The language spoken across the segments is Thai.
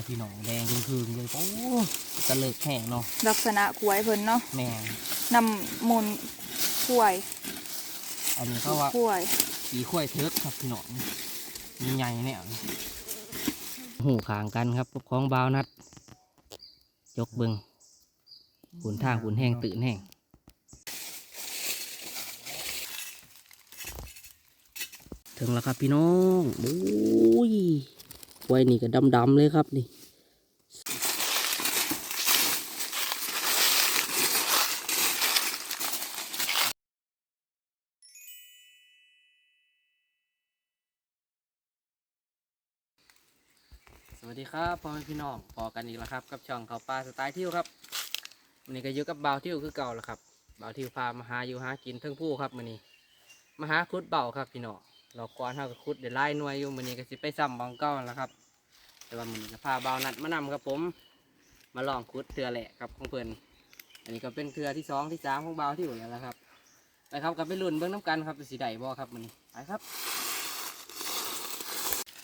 ครับพี่น้องแดงคืนๆเลยโอ้ตะเลิกแห้งเนาะลักษณะกล้วยเพิ่นเนาะแม่งนำมูลกล้วยอันนี้เขาว่ากล้วยสีข้วยเทิกครับพี่น้องมีใหญ่เนี่ยหูขางกันครับกับของบาวนัดยกเบิงขุนทางขุนแห้งตื่นแห้งถึงแล้วครับพี่น้องโอ้ย ไว้นี่ก็ดำๆเลยครับนี่สวัสดีครับพ่อแม่พี่น้องพอกันอีกแล้วครับ กับช่องเขาปลาสไตล์เที่ยวครับวันนี้ก็อยู่กับบ่าวเที่ยวคือเก่าแล้วครับบ่าวเที่ยวพามาหาอยู่หากินเทั้งผู้ครับมื้อนี้มาหาคุดเบาครับพี่น้องเราก่อนเท่ากับคุดเดี๋ยวไล่หน่วยอยู่มื้อนี้ก็สิไปซ้ำบองเก้าแล้วครับ แต่ว่ามันจะพาบ่าวนัดมานำครับผม มาลองคุดเตือแหละครับของเพื่อนอันนี้ก็เป็นเตือที่สองที่สามของบ่าวที่อยู่แล้วละครับไปครับกับไปลุ่นเบื้องน้ำกันครับสีใดบ่ครับมันี้ไปครับ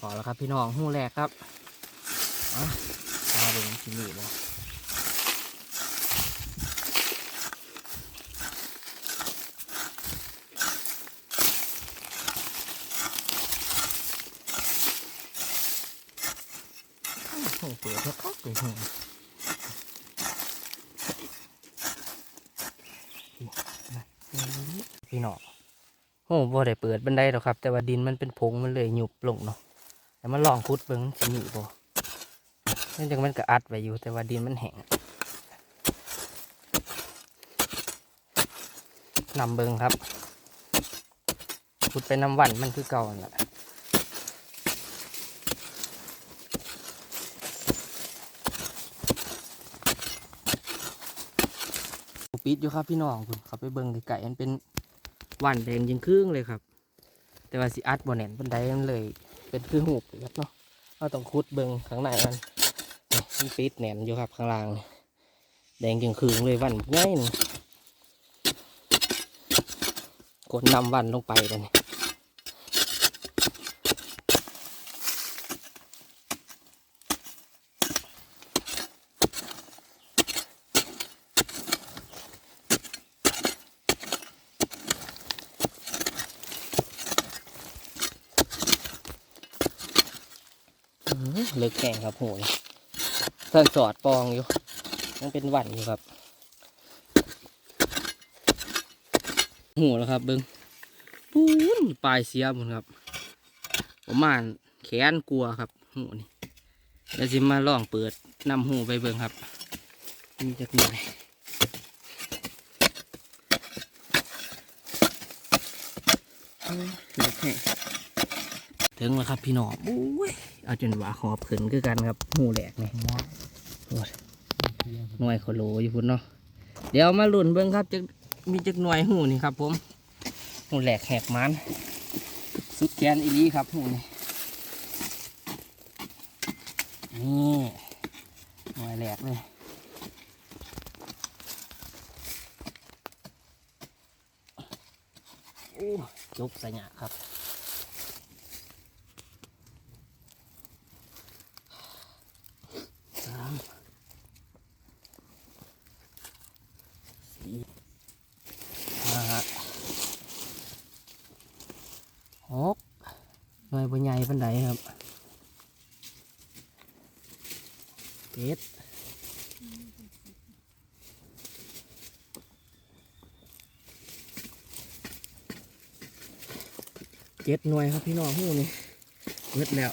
พอแล้วครับพี่น้องหูแรกครับอะมาดูที่นี่เลยโอ้โห เปิดแล้วก็เปิดหัวพี่น้องโอ้บ่ได้เปิดบันไดหรอกครับ แต่ว่าดินมันเป็นผงมันเลยหยุบลงเนาะแต่มันลองคุดเบิ้งสิหนีบ่นี่จังมันก็อัดไว้อยู่ แต่ว่าดินมันแห้งนำเบิ้งครับขุดไปน้ำวันมันคือเก่านั่นแหละ ปิดอยู่ครับพี่น้องคุณเขาไปเบิ้งไก่ๆมันเป็นวันแดงยิงครึ่งเลยครับ แต่ว่าสิอัดบนแหนนบนไดมันเลย เป็นคือหูกเลยครับเนาะเราต้องคุดเบิ้งข้างในมันนี่มันปิดแหนมอยู่ครับข้างล่าง แดงจึงคืงเลยวันง่ายนี่กดนำวันลงไปเลยนี่อื้อหือเลิก แข่งครับโหยเพิ่นสอดปองอยู่ยังเป็นหวันอยู่ครับหูแล้วครับเบิ้งปูนปลายเสียหมดครับประมาณแขนกลัวครับหูนี่เดี๋ยวสิมาลองเปิดนำหูไปเบิ้งครับมีจักหน่อยถึงแล้วครับพี่น้องโอ้ย เอาจนว่าหอบขึ้นคือกันครับหูแหลกนี่โอ้ยหน่วยขโลอยู่พุ่นเนาะเดี๋ยวมาลุ่นเบิ้งครับจะมีจักหน่วยหูนี่ครับ ผมหูแหลกแหกมันสุดแกนอีหลีครับหูนี่นี่หน่วยแหลกเลยโอ้จกสัญญาครับ สามสี่ห้าหกหน่วยบนใหญ่ปันไดครับเจ็ด เจ็ดหน่วยครับพี่น้องหูนี่เบิดแล้ว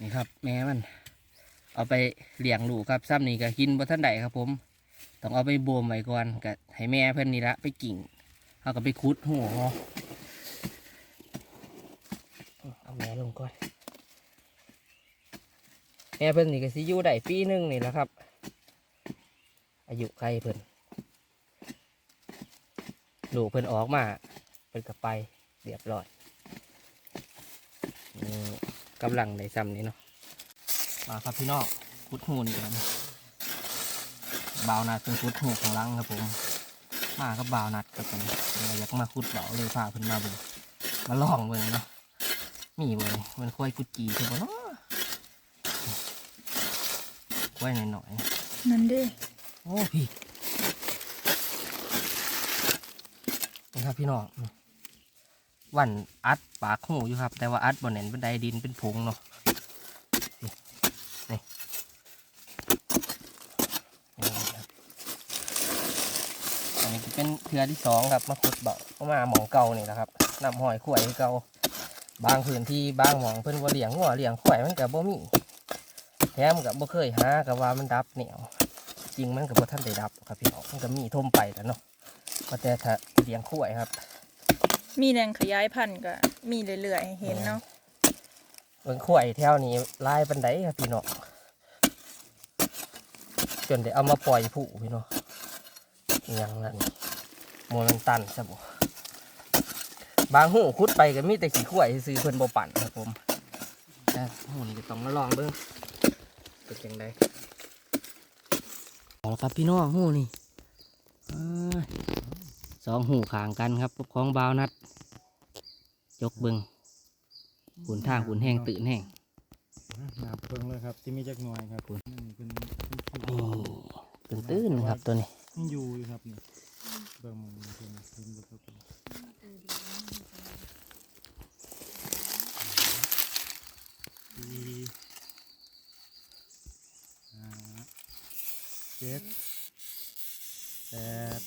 นี่ครับ แม่มัน เอาไปเลี้ยงลูกครับซ้ำนี่ก็กินบ่ทันใดครับ ผมต้องเอาไปบวมไว้ก่อนก็ให้แม่เพิ่นนี่ละไปกิ่งเอาก็ไปคุดหัวเอาแม่ลงก่อนแม่เพิ่นนี่ก็สิอยู่ได้ปีหนึงนี่แหละครับ อายุใครเพิ่นลูกเพิ่นออกมาเพิ่นก็ไปเรียบร้อยนี่ กำลังในซ้ำนี้เนาะมาครับพี่น้องคุดหูนี่ครับบาวนัดเป็นคุดหูของลังครับผม มากับบาวนัดกับผมเราอยากมาคุดเบาเลยพาเพิ่นมาเบิ่งมาลองเบิ่งเนาะมีเบิ่งมันค่อยกุดจีใช่ปะเนาะไว้หน่อยนั่นเด้ๆโอ้พี่นี่ครับพี่น้อง วันอัดปากหูอยู่ครับ แต่ว่าอัดบนเน่นเป็นไดดินเป็นผงเนาะนี่นี่นี่ครับอันนี้เป็นเทือที่สองครับมาขุดเบาเข้ามาหมองเก่านี่นะครับนำหอยขวยเก่าบางพื้นที่บางหมองเพิ่นว่าเลี้ยงหัวเลี้ยงขวยมันกับบ่มีแถมกับบ่เคยหากับว่ามันดับเหนียวจริงมันกับบ่ท่านได้ดับครับพี่น้องมันก็มีท่มไปแล้วเนาะก็แต่ถ้าเลี้ยงขวยครับ มีแรงขยายพันธุ์ก็มีเรื่อยๆให้เห็นเนาะเบิ่งข่วยแถวนี้ลายปันไดครับพี่น้องจนได้เอามาปล่อยผู้พี่น้องอิหยังนั่นโมมันตันซะบ่บางหูขุดไปก็มีแต่ขี้ข่วยซื้อเพิ่นบ่ปั่นครับผมแต่หูนี่ก็ต้องมาลองเบิ่งเป็นจังไดเอาละครับพี่น้องหูนี่อ้าย สองหูขางกันครับกับของบาวนัดยกเบิ่งขุนทางขุนแห้งตื่นแห้งหนาเพิงเลยครับที่มีจักหน่อยครับนี่เป็นนี่ตื่นตื่นครับตัวนี้ยังอยู่อยู่ครับนี่เบิ่งมันเป็นเป็นเบิ่งครับสี่ห้าเจ็ดแปด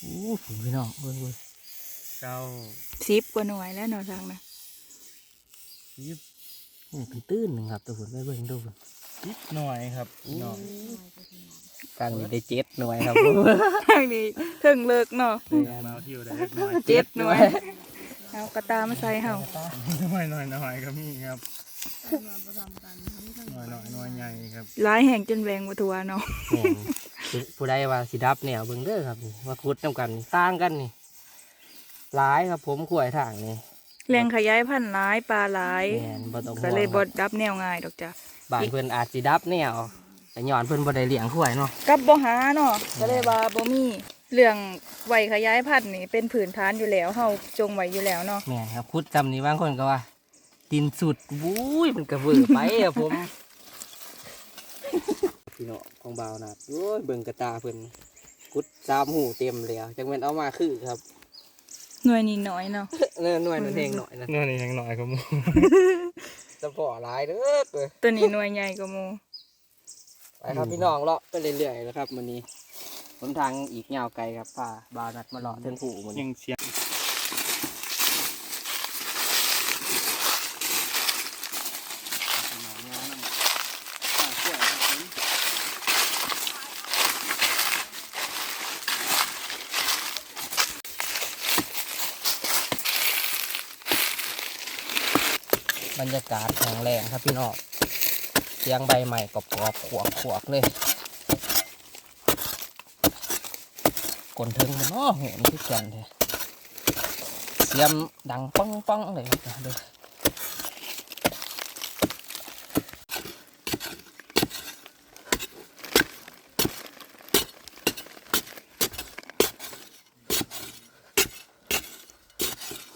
โอ้ฝูงพี่น้องเบิ่งเบิ่งเก้าสิบกว่าหน่วยแล้วเนาะทางนะสิบนี่ตื่นตื่นหนึ่งครับตัวฝุ่นไปเบิ่งดูฝุ่นสิบหน่อยครับพี่น้องกลางนี้ได้เจ็ดหน่วยครับทางนี้ถึงเลิกเนาะมาเที่ยวได้เล็กน้อยเจ็ดหน่วยเอากระตามาใส่เฮาน้อยน้อยน้อยก็มีครับน้อยน้อยน้อยใหญ่ครับหลายแห่งจนแหวงบ่ทั่วเนาะแม่น ผู้ใดว่าสิดับแนวเบิ่งเด้อครับนี่มาขุดน้ำกันต่างกันนี่หลายครับผมขวยทางนี่แรงขยายพันธุ์หลายปลาหลายแม่นบ่ต้องห่ก็วงเลยคบ่รับดับแนวง่ายดอกจ้ะบ้านเพิ่นอาจสิดับแนวแต่ย้อนเพิ่นบ่ได้เลี้ยงขวยเนาะ กับบ่หาเนาะก็เลยว่าบ่มีเรื่องไว้ขยายพันธุ์นี่เป็นผืนฐานอยู่แล้วเฮาจงไว้อยู่แล้วเนาะแม่นครับขุดจำนี่บางคนก็ว่าดินสุดวุ้ยมันก็เวอร์ไปอะผม พี่น้องของบ่าวนะโอ้ยเบิ่งกระตาเพิ่นกุดสามหูเต็มแล้วจังแม่นเอามาคือครับหน่วยนี้น้อยเนาะเนื้อหน่วยนั่นเองหน่อยนะนั่นนี่ยังหน่อยครับมูจะพอหลายเด้อเด้อตัวนี้หน่วยใหญ่กว่าหมู่ไปครับพี่น้องเลาะไปเรื่อยๆนะครับมื้อนี้หนทางอีกยาวไกลครับพาบ่าวนัดมาเลาะเทิงผู้มื้อยันี้งเสียง บรรยากาศแข็งแรงครับพี่น้องเสียงใบใหม่กรอบๆขวกขวกๆเลยกลนถึงมันอ้อโหนที่แก่นเลยเสียมดังปังปังเลยครับเด้อ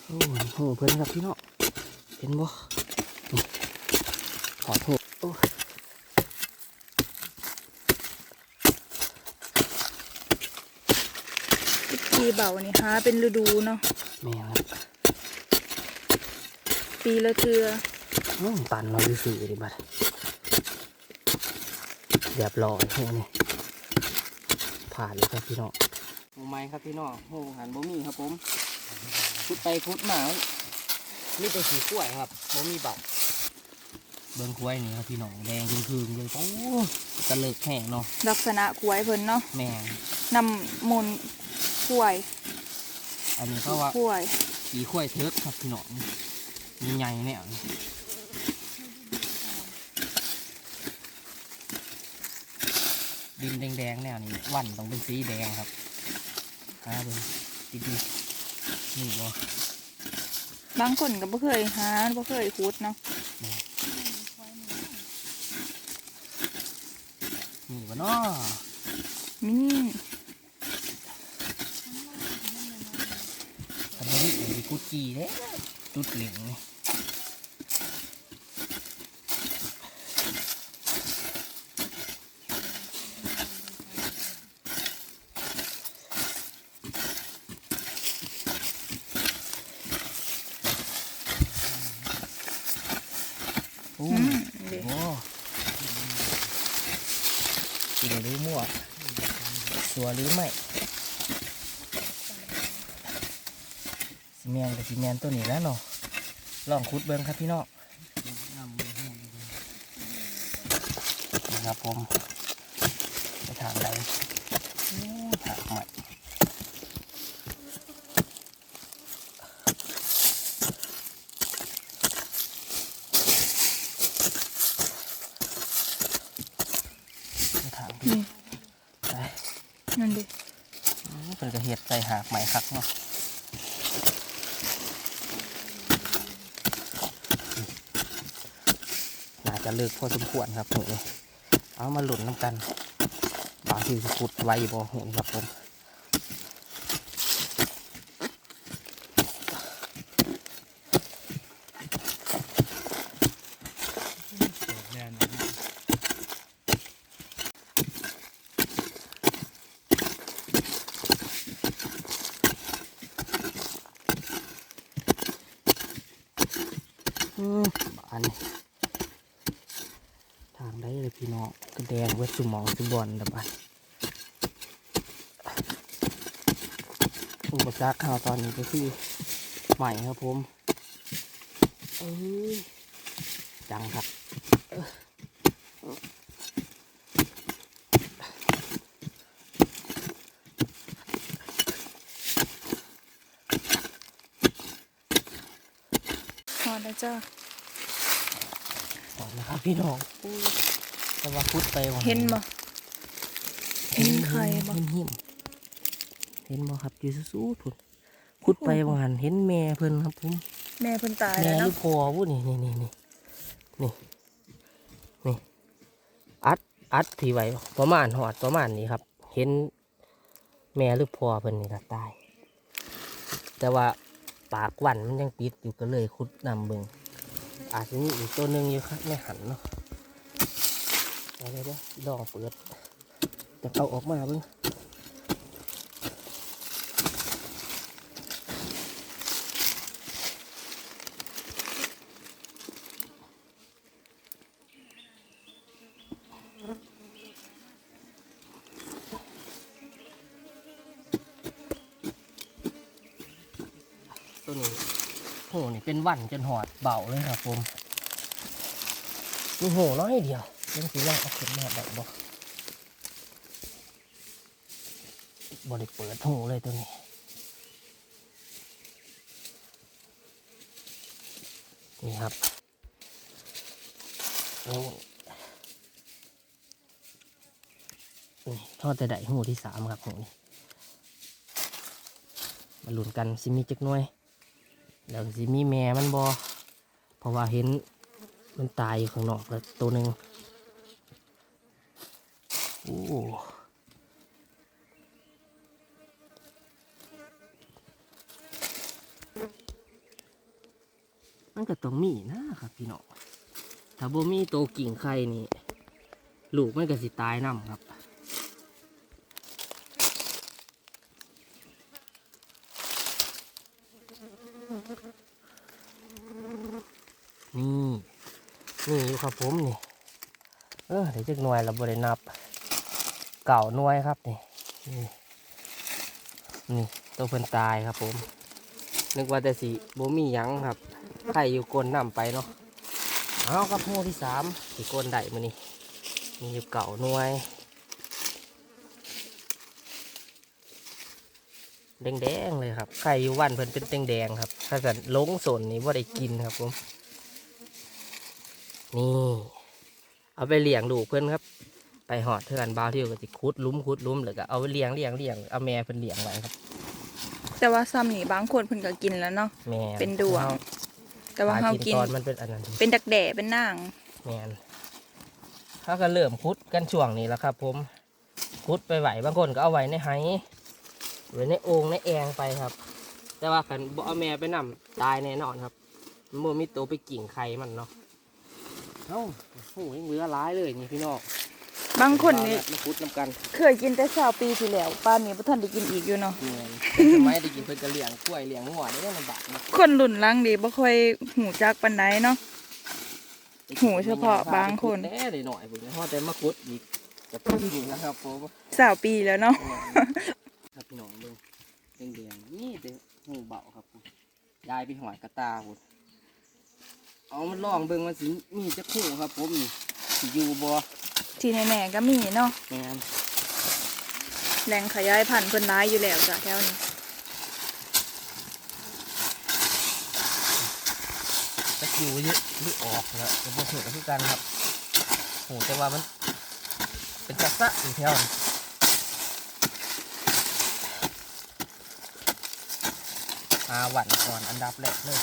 โอ้โหเพิ่อนครับพี่เนาะเห็นบ่ ขอโทษโอ้ยปีเบานี่หาเป็นฤดูเนาะแม่ครับปีละเทืออืมตันเราซื้อๆดิบัดเรียบร้อยโหนี่ผ่านเลยครับพี่น้องโอ้ไม่ครับพี่น้องโหหันบ่มีครับผมพุดไปพุดมานี่เป็นสีกล้วยครับบ่มีเบา เบิ่งกล้วยนี่ครับพี่น้องแดงคืนๆเลยโอ้ตะเลิกแห้งเนาะลักษณะขวยเพิ่นเนาะแม่งนำมูลขวยอันนี้ก็ว่าขวยอีข้วยเทิกครับพี่น้องมีใหญ่เนี่ยดินแดงๆเนี่ยนี่วันต้องเป็นสีแดงครับหาเบิ่งดีๆนี่บ่บางคนก็บ่เคยหาบ่เคยขุดเนาะ นี่บ่เนาะมีทำนี้มีกุดจีเด้จุดเหลืองนี่ โอ้ อืมดิ โหจริงหรือมั่วสัวหรือไม่ซี เมนกับซีเมนตัวนี้แล้วเนาะลองคุดเบิ้งครับพี่น้องนะครับผมไปทางใดโอ้ทางใหม่ไปทางที่นี่ไปนั่นดิเพิ่นก็เฮ็ดใส่หากใหม่คักเนาะ จะเลิกพอสมควรครับผมนี่เอามาหลุนน้ำกัน บางทีจะขุดไวบ่เห็นครับผม แน่น อืมบานนี้ทางได้เลยพี่น้องกระแดงเวทสุหมองสุบอลดับไปอุปสรรคข่าวตอนนี้ก็คือใหม่ครับผมเอ้ยจังครับพอแล้วจ้าก่อนนะครับพี่น้องอู้ แต่ว่าพุดไปว่าเห็นบ่เห็นใครบ่เห็นหิมเห็นบ่ครับอยู่สู้ๆพุ่นพุดไปว่าหันเห็นแม่เพิ่นครับผมแม่เพิ่นตายแม่แล้วหรืเนาะอพ่อวุ้นี่นี่นี่นี่นี่นี่อัดอัดที่ไว้ประมาณหอดประมาณนี้ครับ เห็นแม่หรือพ่อเพิ่นนี่ละตาย แต่ว่าปากหวันมันยังปิดอยู่ก็เลยคุดนำเบิงอาจจะมีอีกตัวหนึ่งอยู่ครับในหันเนาะ เดี๋ยวเดี๋ยวเดี๋ยวลองเปิดจะเอาออกมาเบิ้งตัวนี้โหนี่เป็นวันจนหอดเบาเลยครับผมมีโหน้อยเดียว ยังสีว่าเอาขึ้นมาได้บ่บ่ไดเปิดหูเลยตัวนี้นี่ครับนี่นี่ทอดแต่ไดหูที่สามครับหูนี่มาหลุนกันสิมีจักน่วยแล้วสิมีแม่มันบอเพราะว่าเห็นมันตายอยู่ข้างนอกแล้วตัวหนึ่ง โอ้มันก็ต้องมีนะครับพี่น้อง ถ้าบ่มีโตกิ่งไข่นี่ ลูกมันก็สิตายนํครับ นี่ นี่อยู่ครับผมนี่ เออเดี๋ยวจะหน่วยเราบรินับ เก่าน่วยครับนี่นี่ตัวเพิ่นตายครับผม นึกว่าแต่สีโบมีหยังครับไข่อยู่กลนน้ำไปเนาะเอาครับโมที่สามสีกลนได้มานี่มีอยู่เก่าน่วยแดงๆเลยครับไข่อยู่วันเพิ่นเป็นแดงๆครับ ถ้าสันลงสนนี่ว่าได้กินครับผม นี่ เอาไปเลี้ยงลูกเพื่อนครับ ไปหอดเทือนบาวที่ก็สิคุดหลุ้มคุดหลุ้มแล้วก็เอาไปเลี้ยงเลี้ยงเลี้ยงเอาแม่เพิ่นเลี้ยงไว้ครับ แต่ว่าซ้ำนี่บางคนเพิ่นก็กินแล้วเนาะแม่เป็นดวง แต่ว่าเฮากินตอนมันเป็นอันนั้นเป็นดักแด่เป็นนางแม่นเขาก็เริ่มคุดกันช่วงนี้แล้วครับ ผมคุดไปไหวบางคนก็เอาไว้ในไหไว้ในโอ่งในแองไปครับ แต่ว่าคันบ่เอาแม่ไปนํตายแน่นอนครับมันบ่มีตัวไปกิ่งไข่มันเนาะเอ้าโอ้โหยังเหลือหลายเลยนี่พี่น้อง บางคนนี่มาคุดน้ำกันเคยกินแต่สาวปีที่แล้วป้านนี้บ่ทันได้กินอีกอยู่เนาะเงินเป็นสมัยได้กินเพิ่นก็เลี้ยงกล้วยเลี้ยงหัวได้ลำบากนะคนรุ่นหลังดีบ่ค่อยหูจักปานใดเนาะหูเฉพาะบางคนแน่เลยหน่อยผมพอแต่มาคุดอีกจะพูดจริงนะครับผมสาวปีแล้วเนาะครับพี่น้องเบิ่งแดงๆนี่เป็นหูเบาครับผมยายไปหอยกระตาผมเอามันลองเบิ่งมันสิมีจะคู่ครับผมนี่สิอยู่บ่ ที่แน่ๆก็มีเนาะแม่นแหล่งขยายพันธุ์เพิ่นร้ายอยู่แล้วจ้ะแถวนี้จะอยู่เยอะหรือออกนะเป็นพวกเหตุคือกันครับโหแต่ว่ามัน เป็นจักษะอยู่แถวนี้หาหวันก่อนอันดับแรกเลย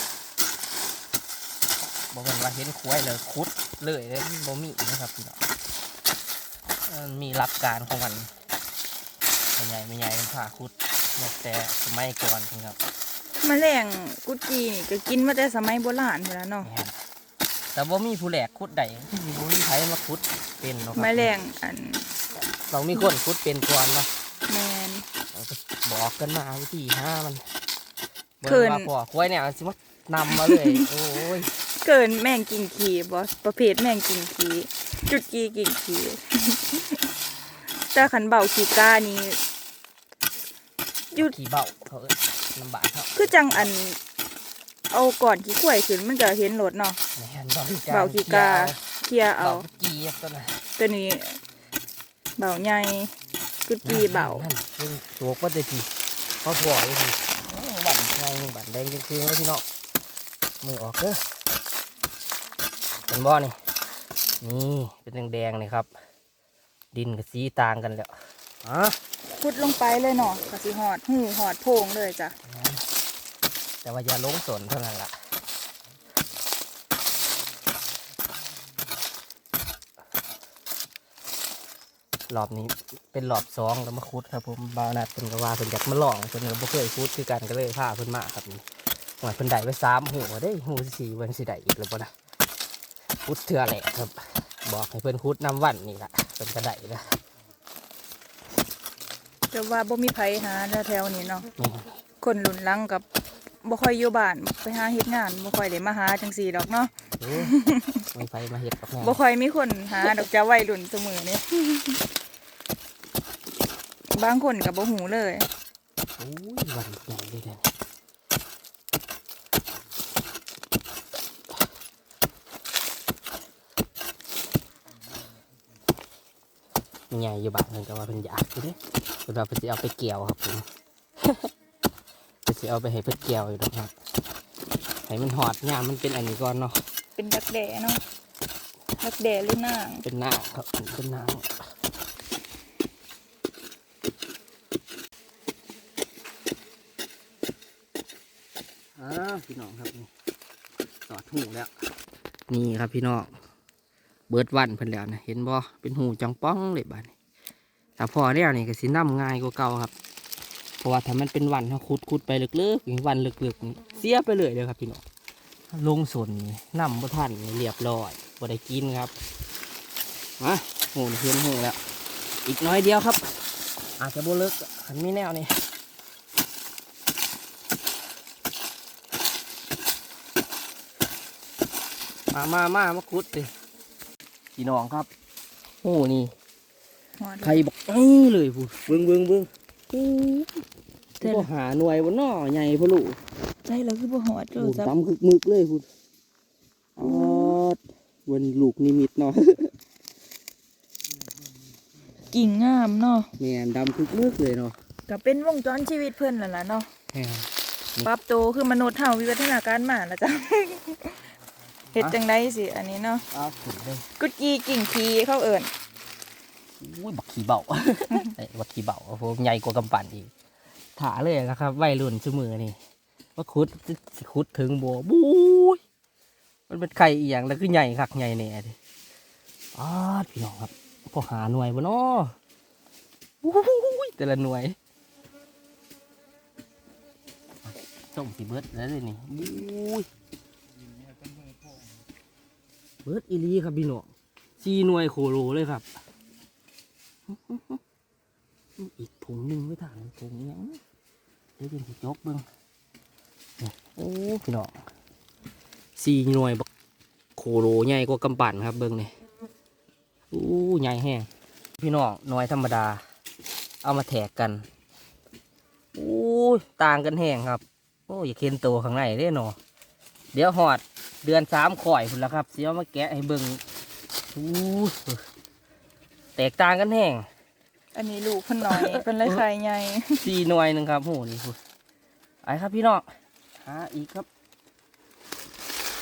บอกกันว่าเห็นควายเลยคุดเลยเลยบ่มีนะครับพี่น้อง มันมีหลักการของมันไม่ใหญ่ไม่ใหญ่มันผ่าคุดตั้งแต่สมัยก่อนครับแมลงกุดจีนี่ก็กินมาแต่สมัยโบราณพุ่นแล้วเนาะแม่นแต่บ่มีผู้แหลกคุดใดที่บ่มีใครมาคุดเป็นเนาะครับแมลงอันต้องมีคนคุดเป็นก่อนเนาะแมนเอาก็บอกกันมาวิธีห้ามันเขินบิ่งว่าพ่อควายเนี่ยสิมานำมาเลย โอ้ย เกินแมงกิงขีบ่ประเภทแมงกิงขี จุดกีกิงขีแต่ขันเบาขีกานี่หยุดขี่เบาเขาเอ้ยลำบากเขาคือจังอัน เอาก่อนขี้ข่วยขึ้นมันก็เห็นรถเนาะแม่นเบาขี้กาเบาขี้กาเคลียร์เอาเอาเบาขี้ตัวน่ะตัวนี้เบาใหญ่กุดจีเบานั่นซึ่งตัวก็จะทีเขาถอยทีโอ้บั่นไงบั่นแดงจริงๆแล้วพี่น้องมือออกเด้อเป็นบ่อนี่ นี่เป็นแดงๆนี่ครับ ดินกับสีต่างกันแล้วอะพุดลงไปเลยเนาะก็สิหอดหูหอดโพงเลยจ้ะแต่ว่าอย่าลงสนเท่านั้นล่ะรอบนี้เป็นรอบสองแล้วมาคุดครับผมบาวนัดเป็นกว่าเป็นอยากมาลองเป็นก็บ่เคยคุดคือกันก็เลยพาเพิ่นมาครับนี่หวยเพิ่นได้ไปสามหูได้หูสี่วันสิได้อีกแล้วบ่นะ คุดเถื่อแหละครับ บอกให้เพิ่นคุดน้ำวันนี่ล่ะเพิ่นก็ได้แล้วแต่ว่าบ่มีไผหาแถวๆนี้เนาะนี่คนหลุนหลังกับบ่ค่อยอยู่บ้านไปหาเฮ็ดงานบ่ค่อยได้มาหาจังซี่ดอกเนาะโอ้ยไม่ไปมาเห็ดกับแม่บ่ค่อยมีคนหาดอกจ้าวัยรุ่นเสมอนี่บางคนก็บ่หูเลยโอ้ยวันใหญ่เลยเด้ ใหญ่อยู่บ้านเพิ่นก็ว่าเพิ่นอยากอยู่เด้เพิ่นว่าเพิ่นสิเอาไปเกี่ยวครับผมเพิ่นสิเอาไปให้เพิ่นเกี่ยวอยู่ดอกครับให้มันหอดยามมันเป็นอันนี้ก่อนเนาะเป็นดักแด่เนาะดักแด่หรือนางเป็นหน้าครับเป็นหน้าอ่าพี่น้องครับนี่สอดหูแล้ว นี่ครับพี่น้อง เบิดวันเพิ่นแล้วนะเห็นบ่เป็นหูจังป้องเลยบ้านนี้แต่พอแล้วนี่ก็สิน้ำง่ายกว่าเก่าครับ เพราะว่าถ้ามันเป็นวันเขาขุดขุดไปลึกๆอย่างวันลึกๆนี่เสียไปเลยเลยครับพี่น้องลงสนนี่นำบ่ทันนี่เรียบร้อยบ่ได้กินครับมาโหนเพียนหูแล้ว อีกน้อยเดียวครับ อาจจะโบเลิกหันมีแนวนี่มามามามาคุดสิ พี่น้องครับ โอ้นี่หอดใครบอกไอ้เลยพูดเบิ้งเบิ้งเบิ้งโอ้เท่าก็หาหน่วยบนน่อใหญ่พ่อลูกใจแล้วคือบ่หอดโอ้โจ้ซับตำคึกมึกเลยพูดอ๋อวันลูกนิมิตเนาะกิ่งงามเนาะแม่นดำคึกมึกเลยเนาะก็เป็นวงจรชีวิตเพิ่นนั่นล่ะเนาะแม่นปรับตัวคือมนุษย์เฮาวิวัฒนาการมาแล้วจ้ะ เฮ็ดจังไดสิ อันนี้เนาะอ้าวขึ้นเลยกุดกีกิ่งขีเขาเอิ้นอุ้ยบักขี้เบาไอ้บักขี้เบาผมใหญ่กว่ากำปั่นอีกถาเลยนะครับวัยรุ่นชั่มือนี่ว่าคุดสิคุดถึงบัวบู๊ยมันเป็นไข่อีหยังแล้วคือใหญ่คักใหญ่แน่ดิอ้าดพี่น้องครับพอหาหน่วยบ่เนาะอุ้ยแต่ละหน่วยส่งสีเบิร์ดแล้วเลยนี่บู๊ย เบิร์ดอีลีครับพี่น้องสีหน่วยโคโลเลยครับ อีกถุงหนึ่งไว้ถางถุงเนี้เดี๋ยวจะจกเบิ้งโอ้พี่น้องสี่หน่วยบักโคโลใหญ่กว่ากำปั่นครับเบิ้งนี่อู้ใหญ่แห้งพี่น้องน้อยธรรมดา เอามาแถกกันโอ้ต่างกันแห้งครับ โอ้ยอย่าเค้นตัวข้างในเด้เนาะเดี๋ยวหอด เดือนสามข่อยพุ่นละครับเสียวมาแกะให้เบิ้งอู้แตกต่างกันแห้งอันนี้ลูกเพิ่นน้อยเพิ่นเลยไข่ใหญ่สี่หน่วยหนึ่งครับโหนี่พูดไอ้ครับพี่น้องหาอีกครับ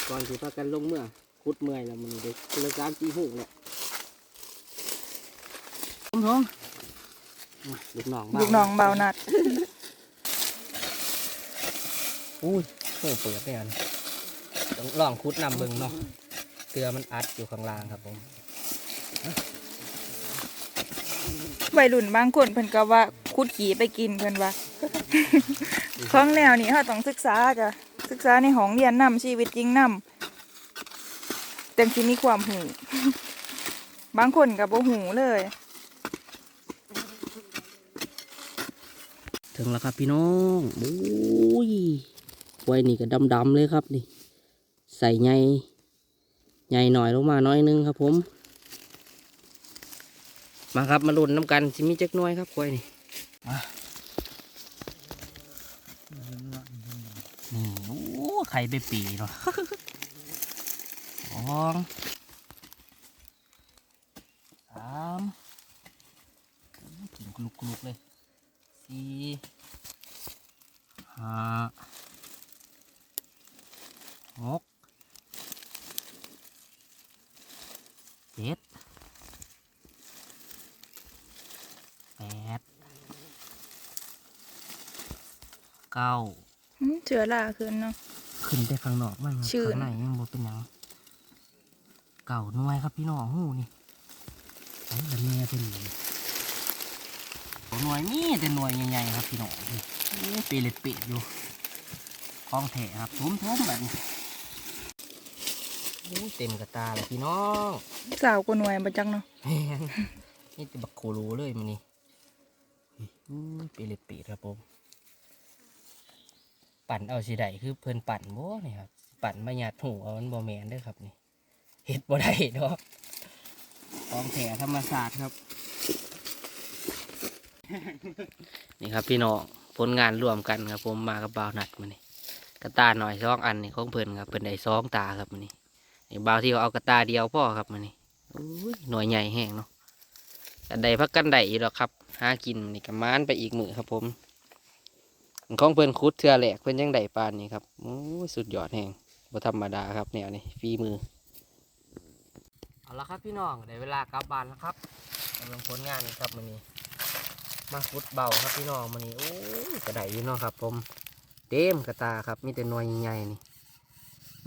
ก่อนสิพากันลงเมื่อคุดเมื่อยแล้วมันเด็กคนละสามสี่หูเนี่ยผมทงลูกน้องบ้าลูกน้องเบานัดอุ้ยโหเปิดเนี่ยนะ ต้องลองคุดนำเบิ่งเนาะเกลือมันอัดอยู่ข้างล่างครับผมวัยรุ่นบางคนเพิ่นก็ว่าคุดขี่ไปกินเพิ่นว่า ของแนวนี้เฮาต้องศึกษาจ้ะศึกษาในห้องเรียนนํชีวิตจริงนํจังสิมีความหูบางคนก็บ่หูเลย ถึงแล้วครับพี่น้องโอ้ยไว้นี่ก็ดำๆเลยครับนี่ ใส่ใหญ่ใหญ่หน่อยลงมาน้อยนึงครับผม มาครับมาลุ้นน้ำกันสิมีจักน้อยครับควายนี่นี่โอ้ไข่ไปปีเนาะสองสามโอ้กินกลุกๆเลย สี่ห้าหกเจ็ดแปดเก้า หืมเชื้ อราขึ้นเนาะ ขึ้นไปข้างนอกมันครับชื่นข้างในยังบ่เป็นหยังเก่าหน่วยครับพี่น้องหูนี่ไอ้ละแม่เป็นหยังหน่วยมีแต่หน่วยใหญ่ๆครับพี่น้องนี่โอ้เปรตเปรตอยู่คล้องแถครับทุ่มทุ่มๆแบบนี้โอ้ยเต็มกระตาเลยพี่น้อง สาวกว่าหน่วยบ่จังเนาะแม่งนี่จะบักโคโลเลยมันนี่อุ้ยเปรตเปรตครับผม ปั่นเอาสิได้คือเพิ่นปั่นบ่นี่ครับ ปั่นมาหยาดหูเอามันบ่แมนเด้อครับนี่เฮ็ดบ่ได้ดอกของแถธรรมศาสตร์ครับ นี่ครับพี่น้องผลงานร่วมกันครับ ผมมากับบ่าวนัดมานี่กระตาหน่อยสองอันนี่ของเพิ่นครับเพิ่นได้สองตาครับมันนี่นี่บ่าวที่เอากระตาเดียวพ่อครับมันนี่อยหน่วยใหญ่แห้งเนาะกันใดพักกันใดอีกหรอกครับหากินนี่ก็มานไปอีกมือครับผม ของเพิ่นคุดเทือแหลกเพิ่นยังได้ปานนี้ครับโอ้สุดยอดแห่งบ่ธรรมดาครับแนวนี้ฝีมือเอาละครับพี่น้องได้เวลากลับบ้านแล้วครับกำลังผลงานครับมื้อนี้ มาคุดเบาครับพี่น้องมื้อนี้โอ้กระไดอยู่เนาะครับ ผมเต็มกระตาครับมีแต่หน่วยใหญ่นี่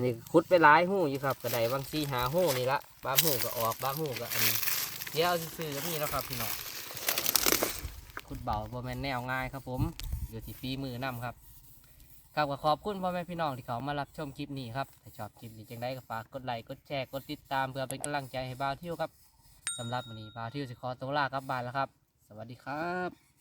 นี่คุดไปหลายหูอยู่ครับกระไดบางซีหาหูนี่ละบางหูก็ออกบางหูก็อันเดี๋ยวเอาซื่อๆก็มีแล้วครับพี่น้องคุดเบาบ่แม่นแนวง่ายครับผม อยู่ที่ฝีมือนํครับครับก็ขอบคุณพ่อแม่พี่น้องที่เขามารับชมคลิปนี้ครับถ้าชอบคลิปนี้จังได้ก็ฝากกดไลค์กดแชร์กดติดตามเพื่อเป็นกำลังใจให้บ้าวเที่ยวครับสำหรับวันนี้บ้าวเที่ยวสิขอตัวลากลับบ้านแล้วครับ สวัสดีครับ